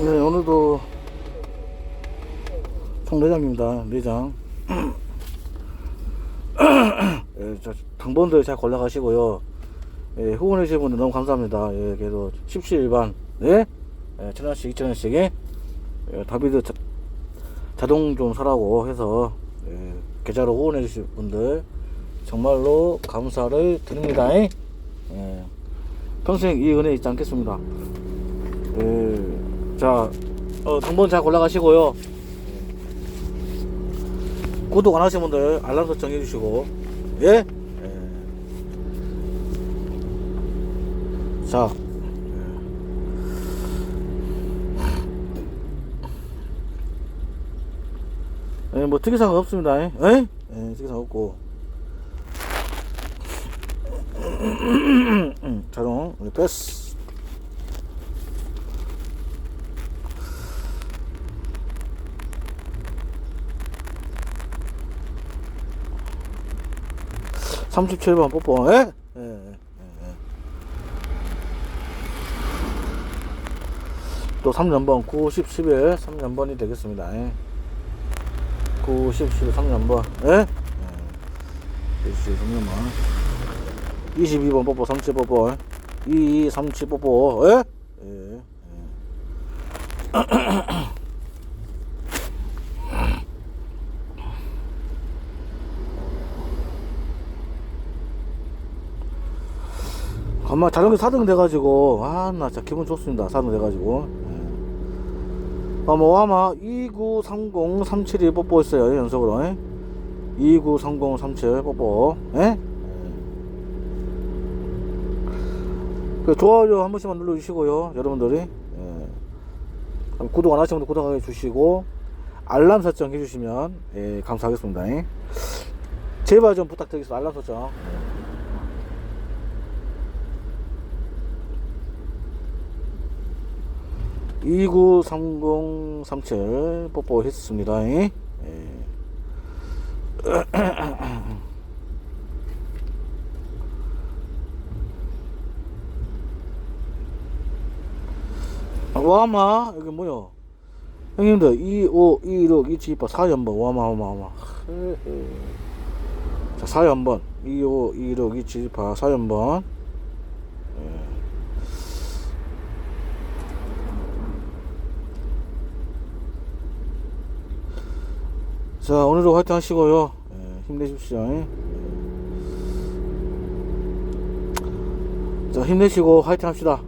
네, 오늘도 총내장입니다. 내장. 예, 저 당번들 잘 골라가시고요. 예, 후원해주신 분들 너무 감사합니다. 예, 그래도 17일반, 네? 예, 천원씩, 이천원씩, 예, 다비드 자, 자동 좀 사라고 해서, 예, 계좌로 후원해주신 분들, 정말로 감사를 드립니다. 예, 평생 이 은혜 잊지 않겠습니다. 예, 자, 어, 당번 잘 골라가시고요. 구독 안 하신 분들 알람 설정 해주시고, 예? 자. 예, 뭐 특이사항 없습니다. 예? 예, 특이사항 없고. 자동, 됐어. 37번 뽀뽀. 예? 또 3년번 90, 11 3년번이 되겠습니다. 예. 90, 11 3년번. 예? 예. 90, 3년번. 22번 뽀뽀, 37 뽀뽀. 22, 37 뽀뽀. 예? 예. 예. 간만 자전거 4등 돼가지고 아 나 진짜 기분 좋습니다 4등 돼가지고 예. 아뭐 아마 293037이 뽀뽀했어요 연속으로 예? 293037 뽀뽀 예? 그 좋아요 한 번씩만 눌러주시고요 여러분들이 예. 구독 안 하신 분들 구독 해 주시고 알람 설정 해주시면 예, 감사하겠습니다 예. 제발 좀 부탁드리겠습니다 알람 설정 (293037) 뽀뽀했습니다. 예. 와마 여기 뭐요 형님들 25 26 27 4연번 와마 와마 와마. 자 4연번. 25 26 27 4연번 자 오늘도 화이팅 하시고요. 예, 힘내십시오. 예. 자 힘내시고 화이팅 합시다